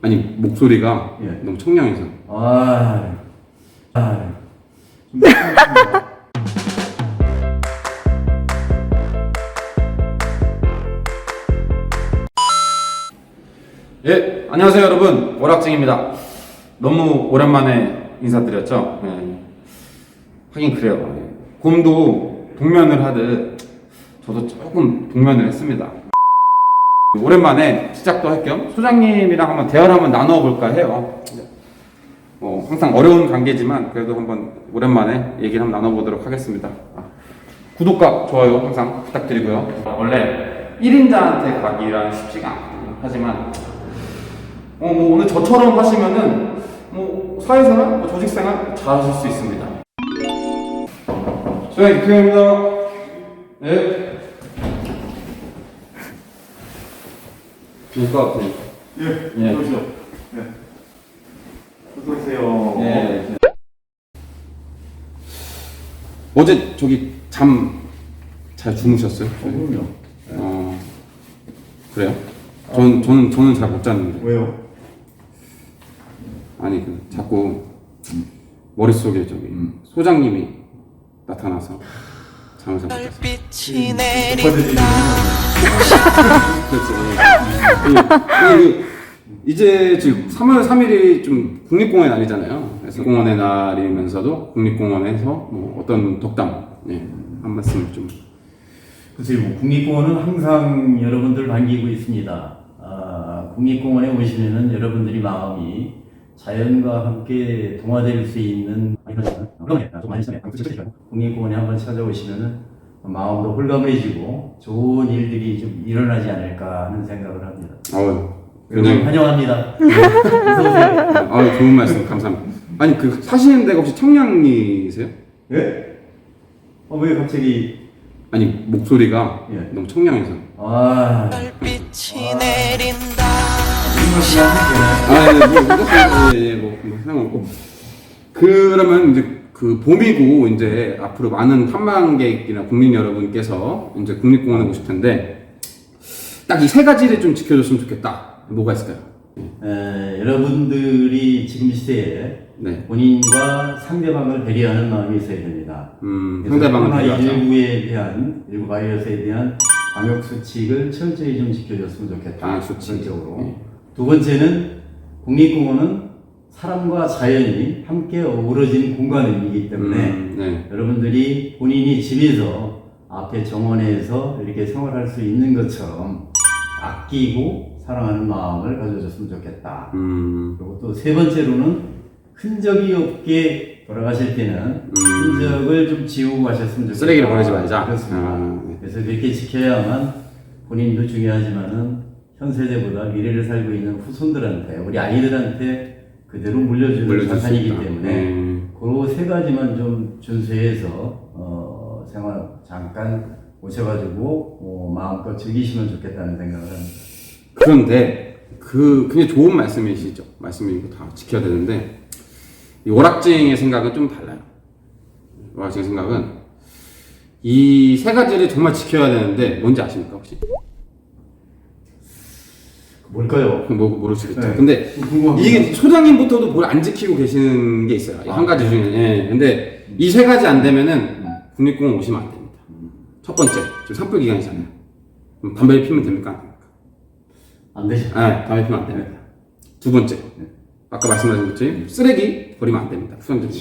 아니 목소리가 예. 너무 청량해서 아, 아, 좀. 예 안녕하세요 여러분 오락증입니다 너무 오랜만에 인사드렸죠 예. 하긴 그래요 예. 곰도 동면을 하듯 저도 조금 동면을 했습니다 오랜만에 시작도 할 겸 소장님이랑 한번 대화를 한번 나눠볼까 해요 어, 항상 어려운 관계지만 그래도 한번 오랜만에 얘기를 한번 나눠보도록 하겠습니다 아, 구독과 좋아요 항상 부탁드리고요 원래 1인자한테 가기란 쉽지가 않거든요 하지만 어, 뭐 오늘 저처럼 하시면은 뭐 사회생활, 뭐 조직생활 잘 하실 수 있습니다. 소장님 기표입니다. 네. 빌것 같아요. 예, 예. 그러시죠. 예. 어서 오세요. 네. 어제 저기 잠 잘 주무셨어요? 어, 그럼요. 어 그래요? 전 저는 저는 잘 못 잤는데. 왜요? 아니 그 자꾸 머릿속에 저기 소장님이 나타나서 잠을 잘못 잤어요. 빛이 받으시는 그렇죠. 그, 이제 지금 3월 3일이 좀 국립공원의 날이잖아요. 그래서 공원의 날이면서도 국립공원에서 뭐 어떤 덕담, 네, 한 말씀 좀. 글쎄요, 뭐 국립공원은 항상 여러분들 반기고 있습니다. 아, 국립공원에 오시면은 여러분들이 마음이 자연과 함께 동화될 수 있는 국립공원에 한번 찾아오시면은 마음도 홀가분해지고 좋은 일들이 좀 일어나지 않을까 하는 생각을 합니다. 아유, 여러분 굉장히 환영합니다. 아유, 좋은 말씀 감사합니다. 아니 그 사시는 데가 혹시 청량리세요? 예? 어, 왜 갑자기 아니 목소리가 예. 너무 청량해서. 아, 빛이 말씀 아, 예, 뭐, 뭐, 예, 예, 뭐, 뭐, 상관없고. 그러면 이제 그 봄이고 이제 앞으로 많은 탐방객이나 국민 여러분께서 이제 국립공원에 오실 텐데 딱 이 세 가지를 좀 지켜줬으면 좋겠다. 뭐가 있을까요? 에, 여러분들이 지금 시대에 네. 본인과 상대방을 배려하는 마음이 있어야 됩니다. 음, 그래서 상대방을 배려하자. 코로나19에 대한 일부 바이러스에 대한 방역 수칙을 철저히 좀 지켜줬으면 좋겠다. 방역 수칙. 우선적으로. 네. 두 번째는 국립공원은 사람과 자연이 함께 어우러진 공간이기 때문에 음, 네. 여러분들이 본인이 집에서 앞에 정원에서 이렇게 생활할 수 있는 것처럼 아끼고 사랑하는 마음을 가져줬으면 좋겠다. 음, 그리고 또 세 번째로는 흔적이 없게 돌아가실 때는 흔적을 좀 지우고 가셨으면 좋겠다. 음. 쓰레기를 버리지 말자. 그렇습니다. 아, 네. 그래서 그렇게 지켜야만 본인도 중요하지만은 현 세대보다 미래를 살고 있는 후손들한테 우리 아이들한테 그대로 물려주는 자산이기. 때문에 네. 그세 가지만 좀 준수해서 어, 생활 잠깐 오셔가지고 어, 마음껏 즐기시면 좋겠다는 생각을 합니다. 그런데 그 굉장히 좋은 말씀이시죠. 말씀이고 다 지켜야 되는데 이 오락증의 생각은 좀 달라요. 오락증의 생각은 이 세 가지를 정말 지켜야 되는데 뭔지 아십니까 혹시? 뭘까요? 뭐 모르시겠죠. 네. 근데 궁금합니다. 이게 소장님부터도 뭘 안 지키고 계시는 게 있어요. 이한 가지 중에. 예. 근데 이 세 가지 안 되면은 국립공원 오시면 안 됩니다. 첫 번째, 지금 산불 기간이잖아요. 그럼 담배를 피면 됩니까? 안 됩니까? 안 되죠. 아, 담배 피면 안 됩니다. 두 번째, 아까 말씀하신 것처럼 쓰레기 버리면 안 됩니다. 수영장에.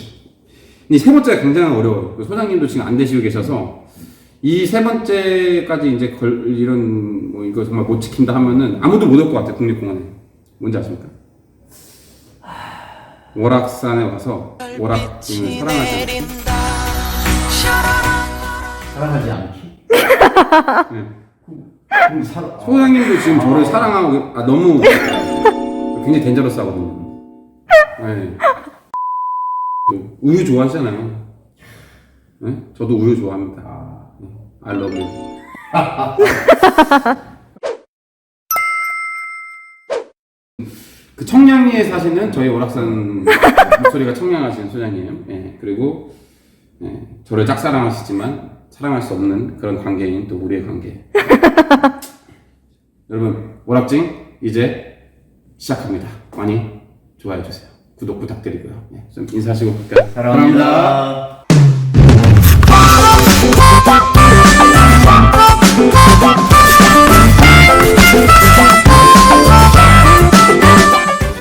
이세 번째가 굉장히 어려워요. 그 소장님도 지금 안 되시고 계셔서 이 세 번째까지 이제 걸 이런 뭐 이거 정말 못 지킨다 하면은 아무도 못 올 것 같아요. 국립공원에. 뭔지 아십니까? 오락산에 와서 빛이 사랑하지 사랑하지 않기? 네. 그럼. 소장님도 지금 저를 사랑하고 아 너무 굉장히 덴저러스 하거든요. 네. 또 우유 좋아하시잖아요. 네? 저도 우유 좋아합니다. 네. I love you. 그 청량리에 사시는 저희 오락산 목소리가 청량하신 소장님, 예, 그리고 예, 저를 짝사랑하시지만 사랑할 수 없는 그런 관계인 또 우리의 관계. 여러분 오락증 이제 시작합니다. 많이 좋아해 주세요. 구독 부탁드리고요. 예, 좀 인사하시고 갈까요? 사랑합니다.